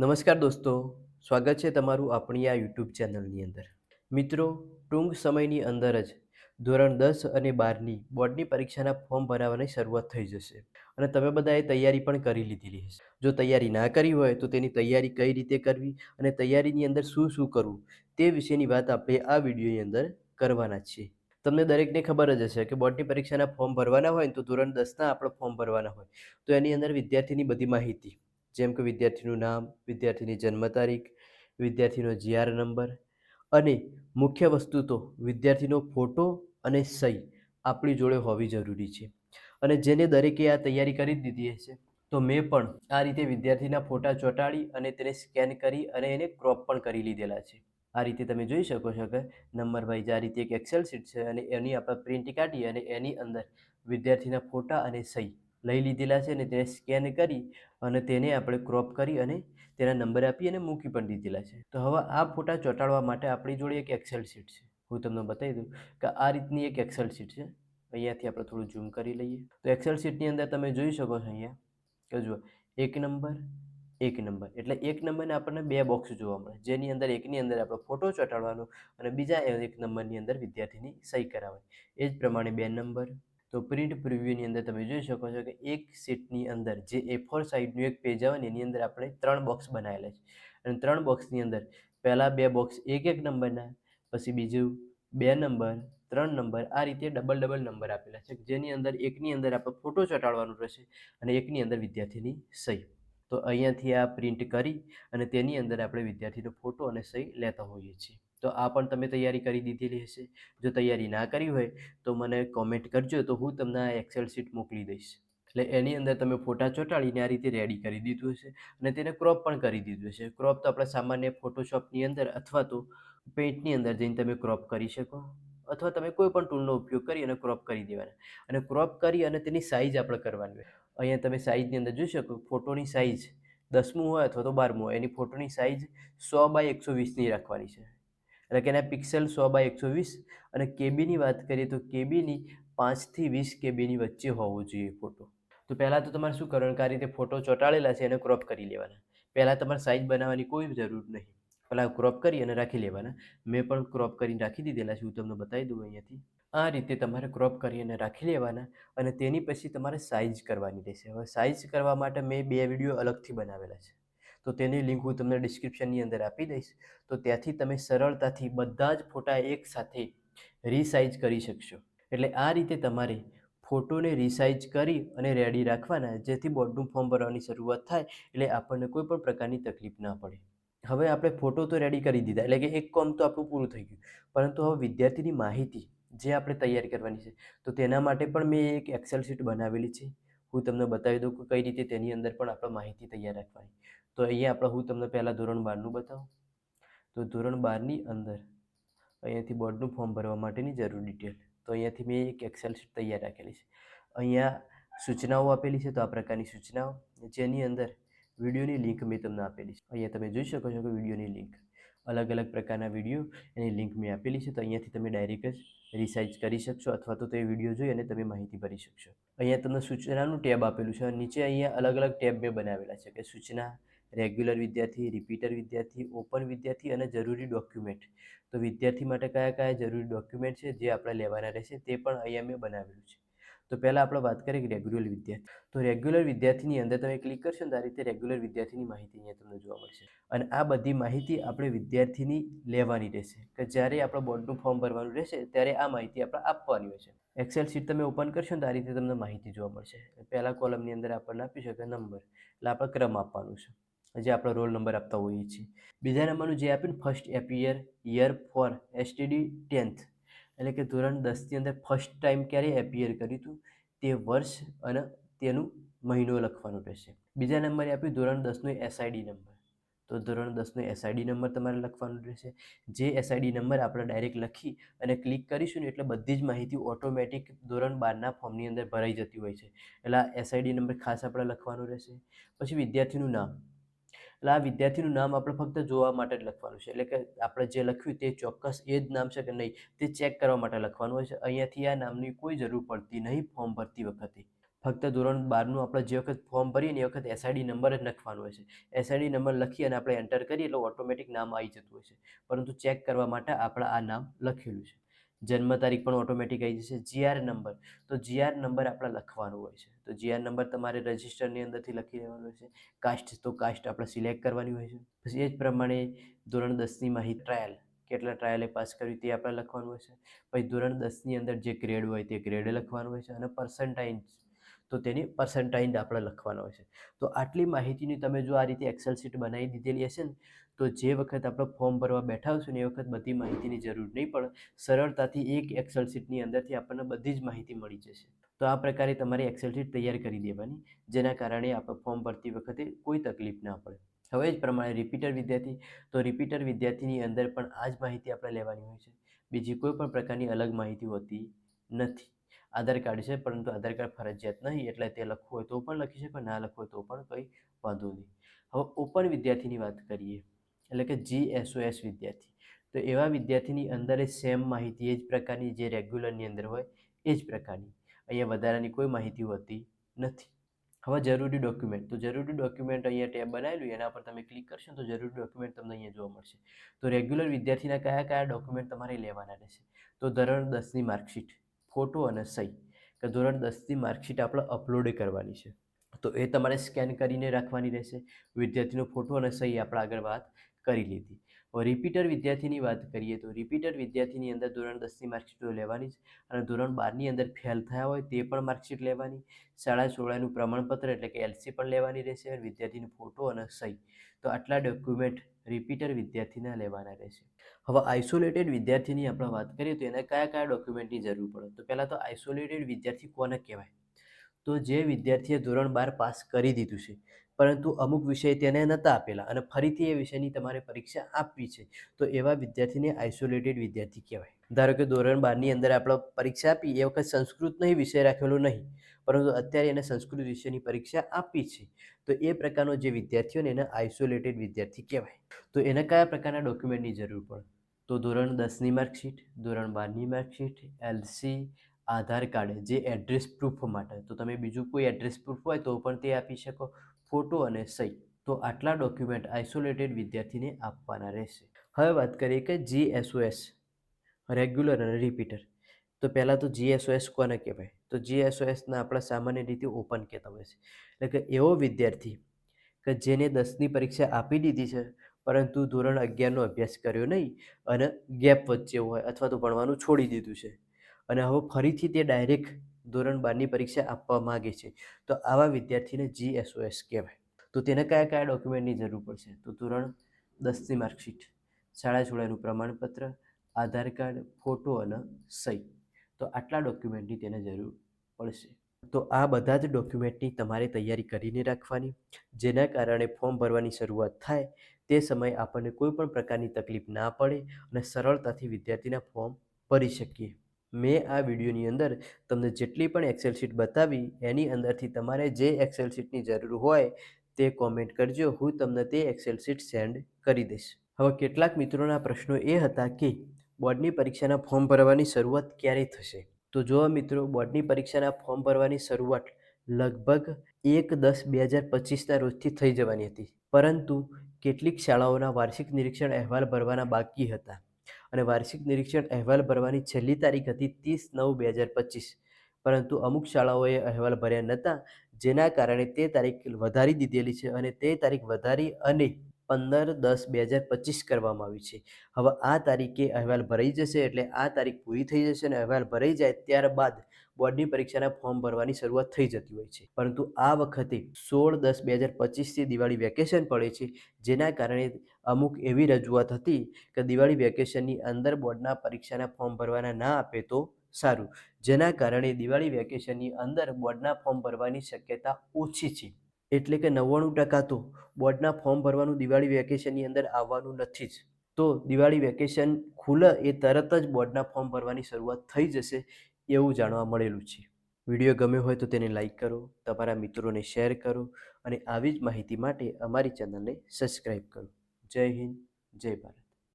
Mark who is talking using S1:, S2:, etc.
S1: નમસ્કાર દોસ્તો, સ્વાગત છે તમારું આપણી આ યુટ્યુબ ચેનલની અંદર. મિત્રો, ટૂંક સમયની અંદર જ ધોરણ દસ અને બારની બોર્ડની પરીક્ષાના ફોર્મ ભરાવાની શરૂઆત થઈ જશે અને તમે બધાએ તૈયારી પણ કરી લીધેલી હશે. જો તૈયારી ના કરી હોય તો તેની તૈયારી કઈ રીતે કરવી અને તૈયારીની અંદર શું શું કરવું તે વિશેની વાત આપણે આ વિડીયોની અંદર કરવાના છીએ. તમને દરેકને ખબર જ હશે કે બોર્ડની પરીક્ષાના ફોર્મ ભરવાના હોય તો ધોરણ દસના આપણે ફોર્મ ભરવાના હોય. તો એની અંદર વિદ્યાર્થીની બધી માહિતી જેમ કે વિદ્યાર્થીનું નામ, વિદ્યાર્થીની જન્મ તારીખ, વિદ્યાર્થીનો જીઆર નંબર અને મુખ્ય વસ્તુ તો વિદ્યાર્થીનો ફોટો અને સહી આપણી જોડે હોવી જરૂરી છે. અને જેને દરેકે આ તૈયારી કરી જ દીધી હશે, તો મેં પણ આ રીતે વિદ્યાર્થીના ફોટા ચોંટાડી અને તેને સ્કેન કરી અને એને ક્રોપ પણ કરી લીધેલા છે. આ રીતે તમે જોઈ શકો છો કે નંબર વાઇઝ આ રીતે એક એક્સેલ શીટ છે અને એની આપણે પ્રિન્ટ કાઢી અને એની અંદર વિદ્યાર્થીના ફોટા અને સહી લઈ લીધેલા છે અને તેને સ્કેન કરી અને તેને આપણે ક્રોપ કરી અને તેના નંબર આપી અને મૂકી પણ દીધેલા છે. તો હવે આ ફોટા ચોંટાડવા માટે આપણી જોડે એક એક્સેલ શીટ છે. હું તમને બતાવી દઉં કે આ રીતની એક એક્સેલ શીટ છે. અહીંયાથી આપણે થોડું ઝૂમ કરી લઈએ. તો એક્સેલ શીટની અંદર તમે જોઈ શકો છો અહીંયા. કે જુઓ, એક નંબર એક નંબર એટલે એક નંબરને આપણને બે બોક્સ જોવા મળે. જેની અંદર એકની અંદર આપણો ફોટો ચોંટાડવાનો અને બીજા એક નંબરની અંદર વિદ્યાર્થીની સહી કરાવવાની. એ જ પ્રમાણે બે નંબર તો પ્રિન્ટ પ્રિવ્યુની અંદર તમે જોઈ શકો છો કે એક સીટની અંદર જે એ ફોર સાઇઝનું એક પેજ આવે ને એની અંદર આપણે ત્રણ બોક્સ બનાવેલા છે. અને ત્રણ બોક્સની અંદર પહેલાં બે બોક્સ એક એક નંબરના પછી બીજું બે નંબર ત્રણ નંબર આ રીતે ડબલ ડબલ નંબર આપેલા છે. જેની અંદર એકની અંદર આપણે ફોટો ચોંટાડવાનું રહેશે અને એકની અંદર વિદ્યાર્થીની સહી. તો અહીંયાથી આ પ્રિન્ટ કરી અને તેની અંદર આપણે વિદ્યાર્થીનો ફોટો અને સહી લેતા હોઈએ છીએ. તો આ પણ તમે તૈયારી કરી દીધેલી હશે. જો તૈયારી ના કરી હોય, તો મને કોમેન્ટ કરજો, તો હું તમને આ એક્સેલ શીટ મોકલી દઈશ. એટલે એની અંદર તમે ફોટા ચોંટાડીને આ રીતે રેડી કરી દીધું હશે અને તેને ક્રોપ પણ કરી દીધું હશે. ક્રોપ તો આપણે સામાન્ય ફોટોશોપની અંદર અથવા તો પેઇન્ટની અંદર જઈને તમે ક્રોપ કરી શકો. અથવા તમે કોઈ પણ ટૂલનો ઉપયોગ કરી અને ક્રોપ કરી દેવાના. અને ક્રોપ કરી અને તેની સાઇઝ આપણે કરવાની હોય. અહીંયા તમે સાઇઝની અંદર જોઈ શકો ફોટોની સાઇઝ દસમું હોય અથવા તો બારમું હોય. એની ફોટોની સાઇઝ સો બાય એકસો વીસની રાખવાની છે. એટલે કે એના પિક્સેલ સો બાય એકસો વીસ અને કેબીની વાત કરીએ તો કેબીની પાંચથી વીસ કેબીની વચ્ચે હોવો જોઈએ ફોટો તો પહેલાં તો તમારે શું કરવાનું? કે રીતે ફોટો ચોંટાડેલા છે એને ક્રોપ કરી લેવાના. પહેલાં તમારે સાઇઝ બનાવવાની કોઈ જરૂર નહીં. પહેલાં ક્રોપ કરી અને રાખી લેવાના. મેં પણ ક્રોપ કરીને રાખી દીધેલા છે, હું તમને બતાવી દઉં અહીંયાથી. આ રીતે તમારે ક્રોપ કરી અને રાખી લેવાના અને તેની પછી તમારે સાઇઝ કરવાની રહેશે. હવે સાઇઝ કરવા માટે મેં બે વીડિયો અલગથી બનાવેલા છે. તો તેની લિંક હું તમને ડિસ્ક્રિપ્શનની અંદર આપી દઈશ. તો ત્યાંથી તમે સરળતાથી બધા જ ફોટા એકસાથે રિસાઇઝ કરી શકશો. એટલે આ રીતે તમારે ફોટોને રિસાઇઝ કરી અને રેડી રાખવાના, જેથી બોર્ડનું ફોર્મ ભરવાની શરૂઆત થાય, એટલે આપણને કોઈ પણ પ્રકારની તકલીફ ના પડે. હવે આપણે ફોટો તો રેડી કરી દીધા, એટલે કે એક કોમ તો આપણું પૂરું થઈ ગયું. પરંતુ હવે વિદ્યાર્થીની માહિતી જે આપણે તૈયાર કરવાની છે, તો તેના માટે પણ મેં એક એક્સેલ શીટ બનાવેલી છે. હું તમને બતાવી દઉં કે કઈ રીતે તેની અંદર પણ આપણે માહિતી તૈયાર રાખવાની. તો અહીંયા આપણે હું તમને પહેલાં ધોરણ બારનું બતાવું. તો ધોરણ બારની અંદર અહીંયાથી બોર્ડનું ફોર્મ ભરવા માટેની જરૂર ડિટેલ તો અહીંયાથી મેં એક એક્સેલ શીટ તૈયાર રાખેલી છે. અહીંયા સૂચનાઓ આપેલી છે તો આ પ્રકારની સૂચનાઓ. જેની અંદર વિડીયોની લિંક મેં તમને આપેલી છે. અહીંયા તમે જોઈ શકો છો કે વિડીયોની લિંક અલગ અલગ પ્રકારના વીડિયો એની લિંક મેં આપેલી છે. તો અહીંયાથી તમે ડાયરેક્ટ જ રિસાઇઝ કરી શકશો અથવા તો તે વીડિયો જોઈ અને તમે માહિતી ભરી શકશો. અહીંયા તમને સૂચનાનું ટેબ આપેલું છે. નીચે અહીંયા અલગ અલગ ટેબ મેં બનાવેલા છે કે સૂચના રેગ્યુલર વિદ્યાર્થી, રિપીટર વિદ્યાર્થી, ઓપન વિદ્યાર્થી અને જરૂરી ડોક્યુમેન્ટ. તો વિદ્યાર્થી માટે કયા કયા જરૂરી ડોક્યુમેન્ટ છે જે આપણે લેવાના રહેશે તે પણ અહીંયા મેં બનાવેલું છે. તો પહેલાં આપણે વાત કરીએ રેગ્યુલર વિદ્યાર્થી. તો રેગ્યુલર વિદ્યાર્થીની અંદર તમે ક્લિક કરશો ને આ રીતે રેગ્યુલર વિદ્યાર્થીની માહિતી અહીંયા તમને જોવા મળશે. અને આ બધી માહિતી આપણે વિદ્યાર્થીની લેવાની રહેશે. કે જ્યારે આપણે બોર્ડનું ફોર્મ ભરવાનું રહેશે ત્યારે આ માહિતી આપણે આપવાની હોય છે. એક્સેલ શીટ તમે ઓપન કરશો ને તો આ રીતે તમને માહિતી જોવા મળશે. પહેલા કોલમની અંદર આપણને આપી શકે નંબર. એટલે આપણે ક્રમ આપવાનું છે. જે આપણો રોલ નંબર આપતા હોઈએ છીએ. બીજા નંબરનું જે આપ્યું first appear year for STD tenth એટલે કે ધોરણ દસની અંદર ફર્સ્ટ ટાઈમ ક્યારે એપિયર કર્યું હતું? તે વર્ષ અને તેનું મહિનો લખવાનું રહેશે. બીજા નંબરે આપ્યું ધોરણ દસનો એસઆઈડી નંબર તો ધોરણ દસનો એસઆઈડી નંબર તમારે લખવાનું રહેશે. જે એસઆઈડી નંબર આપણે ડાયરેક્ટ લખી અને ક્લિક કરીશું ને, એટલે બધી જ માહિતી ઓટોમેટિક ધોરણ બારના ફોર્મની અંદર ભરાઈ જતી હોય છે. એટલે આ એસઆઈડી નંબર ખાસ આપણે લખવાનું રહેશે. પછી વિદ્યાર્થીનું નામ. એટલે આ વિદ્યાર્થીનું નામ આપણે ફક્ત જોવા માટે જ લખવાનું છે. એટલે કે આપણે જે લખ્યું તે ચોક્કસ એ જ નામ છે કે નહીં તે ચેક કરવા માટે લખવાનું હોય છે. અહીંયાથી આ નામની કોઈ જરૂર પડતી નહીં, ફોર્મ ભરતી વખતે. ફક્ત ધોરણ બારનું આપણે જે વખત ફોર્મ ભરીએ ને એ વખત એસઆઈડી નંબર જ લખવાનો હોય છે. એસઆઈડી નંબર લખી અને આપણે એન્ટર કરીએ એટલે ઓટોમેટિક નામ આવી જતું હોય છે. પરંતુ ચેક કરવા માટે આપણે આ નામ લખેલું છે. જન્મ તારીખ પણ ઓટોમેટિક આવી જશે. જીઆર નંબર તો જીઆર નંબર આપણે લખવાનો હોય છે. તો જીઆર નંબર તમારે રજિસ્ટરની અંદરથી લખી દેવાનો હોય છે. કાસ્ટ તો કાસ્ટ આપણે સિલેક્ટ કરવાની હોય છે. પછી એ જ પ્રમાણે ધોરણ દસની માહિતી ટ્રાયલ કેટલા ટ્રાયલે પાસ કર્યું તે આપણે લખવાનું હોય છે. પછી ધોરણ દસની અંદર જે ગ્રેડ હોય તે ગ્રેડ લખવાનું હોય છે. અને પર્સન્ટાઇન તો તેની પર્સન્ટાઇન આપણે લખવાનો હોય છે. તો આટલી માહિતીની તમે જો આ રીતે એક્સેલ શીટ બનાવી દીધેલી હશે ને, તો જે વખત આપણે ફોર્મ ભરવા બેઠા હશું ને એ વખત બધી માહિતીની જરૂર નહીં પડે. સરળતાથી એક એક્સેલ શીટની અંદરથી આપણને બધી જ માહિતી મળી જશે. તો આ પ્રકારે તમારે એક્સેલ શીટ તૈયાર કરી દેવાની, જેના કારણે આપણે ફોર્મ ભરતી વખતે કોઈ તકલીફ ના પડે. હવે જ પ્રમાણે રિપીટર વિદ્યાર્થી, તો રિપીટર વિદ્યાર્થીની અંદર પણ આ જ માહિતી આપણે લેવાની હોય છે. બીજી કોઈ પણ પ્રકારની અલગ માહિતી હોતી નથી. આધાર કાર્ડ છે, પરંતુ આધાર કાર્ડ ફરજિયાત નહીં, એટલે તે લખવું હોય તો પણ લખી શકો, ના લખવું હોય તો પણ કંઈ વાંધો નહીં. હવે ઓપન વિદ્યાર્થીની વાત કરીએ, એટલે કે જી એસઓએસ વિદ્યાર્થી. તો એવા વિદ્યાર્થીની અંદર સેમ માહિતી એ જ પ્રકારની જે રેગ્યુલરની અંદર હોય, એ જ પ્રકારની. અહીંયા વધારાની કોઈ માહિતી હોતી નથી. હવે જરૂરી ડોક્યુમેન્ટ તો જરૂરી ડોક્યુમેન્ટ અહીંયા ટેબ બનાવેલું એના પર તમે ક્લિક કરશો તો જરૂરી ડોક્યુમેન્ટ તમને અહીંયા જોવા મળશે. તો રેગ્યુલર વિદ્યાર્થીના કયા કયા ડોક્યુમેન્ટ તમારે લેવાના રહેશે? તો ધોરણ દસની માર્કશીટ ફોટો અને સહી, કે ધોરણ દસથી માર્કશીટ આપણે અપલોડ કરવાની છે. તો એ તમારે સ્કેન કરીને રાખવાની રહેશે. વિદ્યાર્થીનો ફોટો અને સહી આપણે આગળ વાત કરી લીધી. રિપીટર વિદ્યાર્થીની વાત કરીએ તો રિપીટર વિદ્યાર્થીની અંદર ધોરણ દસની માર્કશીટ લેવાની જ અને ધોરણ બારની અંદર ફેલ થયા હોય તે પણ માર્કશીટ લેવાની. શાળા સોળાનું પ્રમાણપત્ર એટલે કે એલસી પણ લેવાની રહેશે અને વિદ્યાર્થીનો ફોટો અને સહી. તો આટલા ડોક્યુમેન્ટ રિપીટર વિદ્યાર્થીના લેવાના રહેશે. હવે આઇસોલેટેડ વિદ્યાર્થીની આપણે વાત કરીએ તો એને કયા કયા ડોક્યુમેન્ટની જરૂર પડે? તો પહેલાં તો આઇસોલેટેડ વિદ્યાર્થી કોને કહેવાય? તો જે વિદ્યાર્થીએ ધોરણ બાર પાસ કરી દીધું છે પરંતુ અમુક વિષય તેને નહોતા આપેલા અને ફરીથી એ વિષયની તમારે પરીક્ષા આપવી છે. તો એવા વિદ્યાર્થીને આઇસોલેટેડ વિદ્યાર્થી કહેવાય. ધારો કે ધોરણ બારની અંદર આપણે પરીક્ષા આપી, એ વખત સંસ્કૃત નહીં વિષય રાખેલો નહીં, પરંતુ અત્યારે એને સંસ્કૃત વિષયની પરીક્ષા આપી છે. તો એ પ્રકારનો જે વિદ્યાર્થીઓને એને આઇસોલેટેડ વિદ્યાર્થી કહેવાય. તો એને કયા પ્રકારના ડોક્યુમેન્ટની જરૂર પડે? તો ધોરણ દસની માર્કશીટ ધોરણ બારની માર્કશીટ એલસી આધાર કાર્ડ, જે એડ્રેસ પ્રૂફ માટે. તો તમે બીજું કોઈ એડ્રેસ પ્રૂફ હોય તો પણ તે આપી શકો. ફોટો અને સહી, તો આટલા ડોક્યુમેન્ટ આઇસોલેટેડ વિદ્યાર્થીને આપવાના રહેશે. હવે વાત કરીએ કે જીએસઓએસ રેગ્યુલર અને રિપીટર તો પહેલાં તો જીએસઓએસ કોને કહેવાય? તો જીએસઓએસના આપણે સામાન્ય રીતે ઓપન કહેતા હોય છે. એટલે કે એવો વિદ્યાર્થી કે જેને દસની પરીક્ષા આપી દીધી છે, પરંતુ ધોરણ અગિયારનો અભ્યાસ કર્યો નહીં અને ગેપ વચ્ચે હોય અથવા તો ભણવાનું છોડી દીધું છે. અને હવે ફરીથી તે ડાયરેક્ટ ધોરણ બારની પરીક્ષા આપવા માગે છે. તો આવા વિદ્યાર્થીને જીએસઓએસ કહેવાય. તો તેને કયા કયા ડોક્યુમેન્ટની જરૂર પડશે? તો ધોરણ દસની માર્કશીટ, શાળા છોડાનું પ્રમાણપત્ર, આધાર કાર્ડ, ફોટો અને સહી. તો આટલા ડોક્યુમેન્ટની તેને જરૂર પડશે. તો આ બધા જ ડોક્યુમેન્ટની તમારે તૈયારી કરીને રાખવાની. જેના કારણે ફોર્મ ભરવાની શરૂઆત થાય, તે સમયે આપણને કોઈ પણ પ્રકારની તકલીફ ના પડે અને સરળતાથી વિદ્યાર્થીના ફોર્મ ભરી શકીએ. મેં આ વિડીયોની અંદર તમને જેટલી પણ એક્સેલ શીટ બતાવી, એની અંદરથી તમારે જે એક્સેલ શીટની જરૂર હોય તે કોમેન્ટ કરજો. હું તમને તે એક્સેલ શીટ સેન્ડ કરી દઈશ. હવે કેટલાક મિત્રોના પ્રશ્નો એ હતા કે, બોર્ડની પરીક્ષાના ફોર્મ ભરવાની શરૂઆત ક્યારે થશે? તો જો મિત્રો, બોર્ડની પરીક્ષાના ફોર્મ ભરવાની શરૂઆત લગભગ એક દસ બે હજાર પચીસના રોજથી થઈ જવાની હતી. પરંતુ કેટલીક શાળાઓના વાર્ષિક નિરીક્ષણ અહેવાલ ભરવાના બાકી હતા. અને વાર્ષિક નિરીક્ષણ અહેવાલ ભરવાની છેલ્લી તારીખ હતી ત્રીસ નવ બે હજાર પચીસ. પરંતુ અમુક શાળાઓએ અહેવાલ ભર્યા નહોતા, જેના કારણે તે તારીખ વધારી દીધેલી છે અને તે તારીખ વધારી અને પંદર દસ બે હજાર પચીસ કરવામાં આવી છે. હવે આ તારીખે અહેવાલ ભરાઈ જશે એટલે આ તારીખ પૂરી થઈ જશે અને અહેવાલ ભરાઈ જાય ત્યારબાદ બોર્ડની પરીક્ષાના ફોર્મ ભરવાની શરૂઆત થઈ જતી હોય છે. પરંતુ આ વખતે સોળ દસ બે હજાર પચીસથી દિવાળી વેકેશન પડે છે, જેના કારણે અમુક એવી રજૂઆત હતી કે દિવાળી વેકેશનની અંદર બોર્ડના પરીક્ષાના ફોર્મ ભરવાના ના આપે તો સારું. જેના કારણે દિવાળી વેકેશનની અંદર બોર્ડના ફોર્મ ભરવાની શક્યતા ઓછી છે. એટલે કે નવ્વાણું ટકા તો બોર્ડના ફોર્મ ભરવાનું દિવાળી વેકેશનની અંદર આવવાનું નથી જ. તો દિવાળી વેકેશન ખુલે એ તરત જ બોર્ડના ફોર્મ ભરવાની શરૂઆત થઈ જશે એવું જાણવા મળેલું છે. વીડિયો ગમ્યો હોય તો તેને લાઈક કરો, તમારા મિત્રોને શેર કરો અને આવી જ માહિતી માટે અમારી ચેનલને સબસ્ક્રાઈબ કરો. જય હિન્દ, જય ભારત.